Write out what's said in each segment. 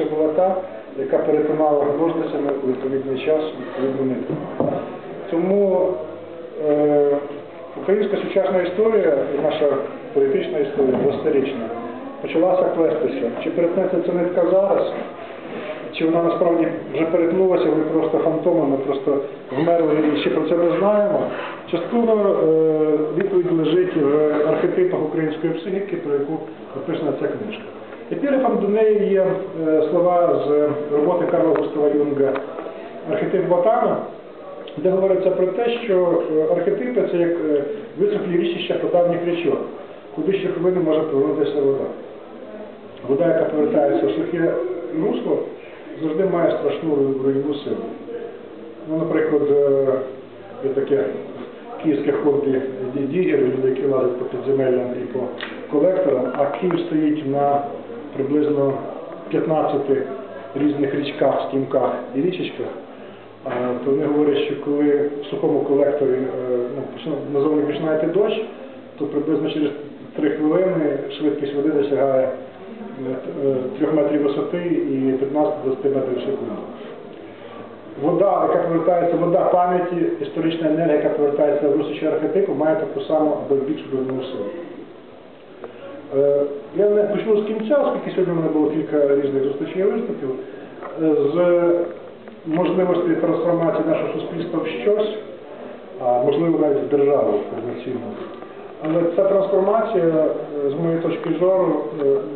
Це була та, яка перетинала ножницями у відповідний час, відповідну нитку. Тому е, українська сучасна історія, і наша політична історія, досторічна, почалася плестися. Чи перетнеться ця нитка зараз, чи вона насправді вже перетнулася, ми просто фантоми, ми просто вмерли і ще про це не знаємо. Частково е, відповідь лежить в архетипах української психіки, про яку написана ця книжка. Епіграфом до неї є слова з роботи Карла Густава Юнга Архетип Ботана, де говориться про те, що архетипи це як висохлі річища подавніх річок, куди щохвилини може повернутися вода. Вода, яка повертається в сухе русло, завжди має страшну руйнівну силу. Ну, наприклад, є таке київське хобі дігер, люди, які лазять по підземеллям і по колекторам, а Київ стоїть на приблизно 15 різних річках, стімках і річечках, то вони говорять, що коли в сухому колекторі е, ну, назовні починає йти дощ, то приблизно через 3 хвилини швидкість води досягає 3 метрів висоти і 15-20 метрів в секунду. Вода, яка повертається, вода пам'яті, історична енергія, яка повертається в русичі архетипу, має таку саму або більшу руйнівну силу. Е, Я не почну з кінця, оскільки сьогодні в мене було кілька різних зустрічей і виступів, е, з можливості трансформації нашого суспільства в щось, а можливо навіть в державу повноцінно. Але ця трансформація, е, з моєї точки зору,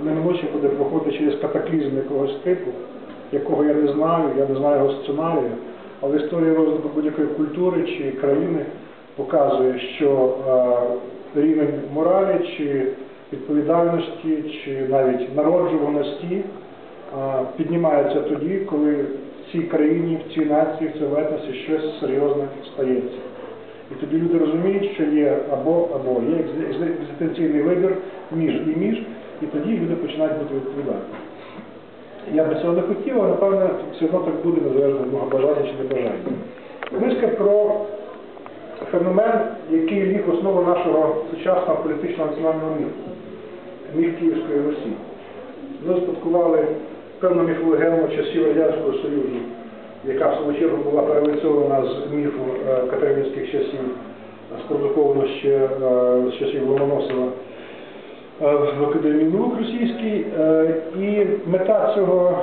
неминуче буде проходити через катаклізм якогось типу, якого я не знаю, я не знаю його сценарію, але історія розвитку будь-якої культури чи країни показує, що рівень моралі чи відповідальності, чи навіть народжуваності піднімається тоді, коли в цій країні, в цій нації, в цьому етносі щось серйозне стається. І тоді люди розуміють, що є або або є екзистенційний вибір між і між, і тоді люди починають бути відповідальними. Я би цього не хотів, але напевно все одно так буде, незалежно від мого бажання чи небажання. Книжка про феномен, який ліг основу нашого сучасного політичного національного міфу, міф Київської Русі. Ми успадкували певну міфологему часів Радянського Союзу, яка в свою чергу була перелицьована з міфу е, катеринівських часів, спродуковано ще е, з часів Ломоносова е, в Академії наук російській. І мета цього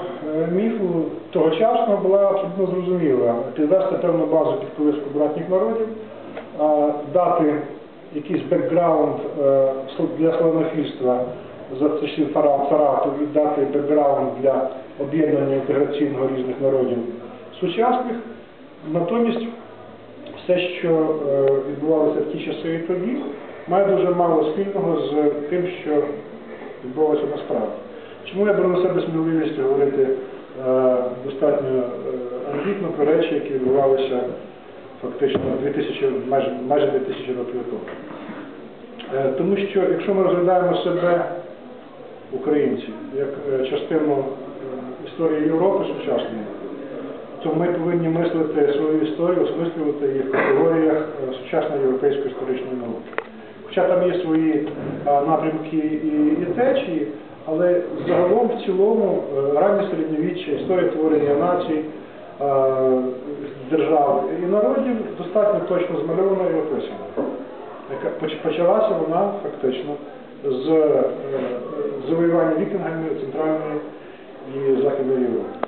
міфу тогочасно була абсолютно зрозуміла. Підвести певну базу під колиску братніх народів, дати якийсь бекграунд е, для славнофільства за Сарату і дати бекграунд для об'єднання інтеграційного різних народів сучасних. Натомість все, що е, відбувалося в ті часи і тоді, має дуже мало спільного з тим, що відбувалося насправді. Чому я беру на себе сміливість говорити е, достатньо амбітно про речі, які відбувалися фактично 2000, майже, майже 2000 років тому? Е, Тому що якщо ми розглядаємо себе, українці, як е, частину е, історії Європи сучасної, то ми повинні мислити свою історію, осмислювати її в категоріях сучасної європейської історичної науки. Хоча там є свої напрямки і, і течії, але загалом в цілому раннє середньовіччя, історія творення націй, держав і народів достатньо точно змальована і поч- почалася вона фактично з е, завоювання вікінгами Центральної і Західної Європи.